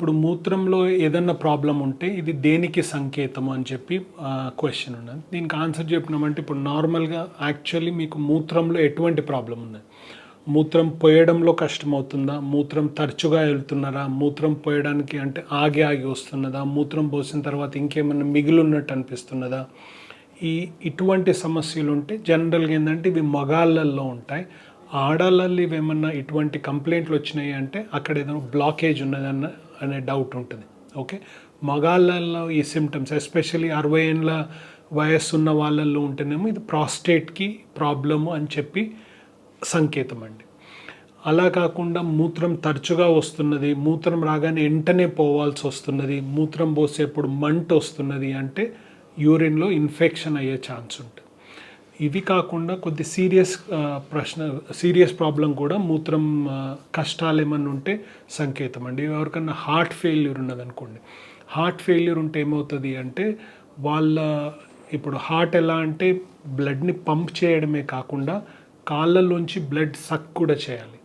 ఇప్పుడు మూత్రంలో ఏదన్నా ప్రాబ్లం ఉంటే ఇది దేనికి సంకేతం అని చెప్పి క్వశ్చన్ ఉన్నది. దీనికి ఆన్సర్ చెప్పినామంటే ఇప్పుడు నార్మల్గా యాక్చువల్లీ మీకు మూత్రంలో ఎటువంటి ప్రాబ్లం ఉన్నది? మూత్రం పోయడంలో కష్టమవుతుందా? మూత్రం తరచుగా వెళ్తున్నారా? మూత్రం పోయడానికి అంటే ఆగి ఆగి వస్తున్నదా? మూత్రం పోసిన తర్వాత ఇంకేమైనా మిగిలిన్నట్టు అనిపిస్తున్నదా? ఈ ఇటువంటి సమస్యలు ఉంటే జనరల్గా ఏంటంటే ఇవి మగాళ్ళల్లో ఉంటాయి. ఆడాళ్ళల్లో ఇవి ఇటువంటి కంప్లైంట్లు వచ్చినాయి అంటే అక్కడ ఏదైనా బ్లాకేజ్ ఉన్నదన్న అనే డౌట్ ఉంటుంది. ఓకే మగాళ్ళల్లో ఈ సిమ్టమ్స్ ఎస్పెషల్లీ అరవై ఏళ్ళ వయస్సు ఉన్న వాళ్ళల్లో ఉంటేనేమో ఇది ప్రాస్టేట్కి ప్రాబ్లము అని చెప్పి సంకేతం అండి. అలా కాకుండా మూత్రం తరచుగా వస్తున్నది మూత్రం రాగానే వెంటనే పోవాల్సి వస్తున్నది మూత్రం పోసేప్పుడు మంట వస్తున్నది అంటే యూరిన్లో ఇన్ఫెక్షన్ అయ్యే ఛాన్స్ ఉంటుంది. ఇవి కాకుండా కొద్ది సీరియస్ ప్రశ్న సీరియస్ ప్రాబ్లం కూడా మూత్రం కష్టాలు ఏమన్నా ఉంటే సంకేతం అండి. ఎవరికన్నా హార్ట్ ఫెయిల్యూర్ ఉన్నదనుకోండి హార్ట్ ఫెయిల్యూర్ ఉంటే ఏమవుతుంది అంటే వాళ్ళ ఇప్పుడు హార్ట్ ఎలా అంటే బ్లడ్ని పంప్ చేయడమే కాకుండా కాళ్ళలోంచి బ్లడ్ సక్ కూడా చేయాలి.